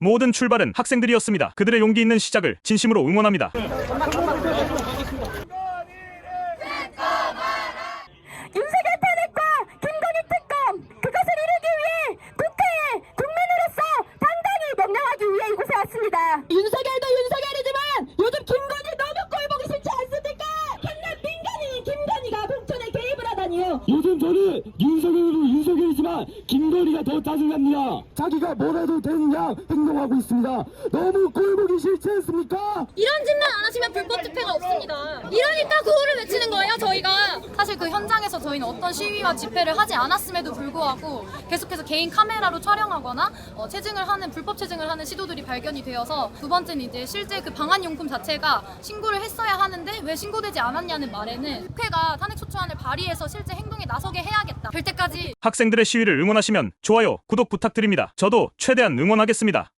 모든 출발은 학생들이었습니다. 그들의 용기 있는 시작을 진심으로 응원합니다. 윤석열 탄핵과 김건희 특검 그것을 이루기 위해 국회에 국민으로서 당당히 명령하기 위해 이곳에 왔습니다. 윤석열 하다니요. 요즘 저는 윤석열도 윤석열이지만 김건희가 더 짜증납니다. 자기가 뭘 해도 되는 양 행동하고 있습니다. 너무 꼴보기 싫지 않습니까? 이런 짓만 안 하시면 불법 집회가 없습니다. 이러니까 구호를 외치는 거예요, 그 현장에서 저희는 어떤 시위와 집회를 하지 않았음에도 불구하고 계속해서 개인 카메라로 촬영하거나 어, 체증을 하는 불법 체증을 하는 시도들이 발견이 되어서 두 번째는 이제 실제 그 방한 용품 자체가 신고를 했어야 하는데 왜 신고되지 않았냐는 말에는 국회가 탄핵 소추안을 발의해서 실제 행동에 나서게 해야겠다. 될 때까지 학생들의 시위를 응원하시면 좋아요, 구독 부탁드립니다. 저도 최대한 응원하겠습니다.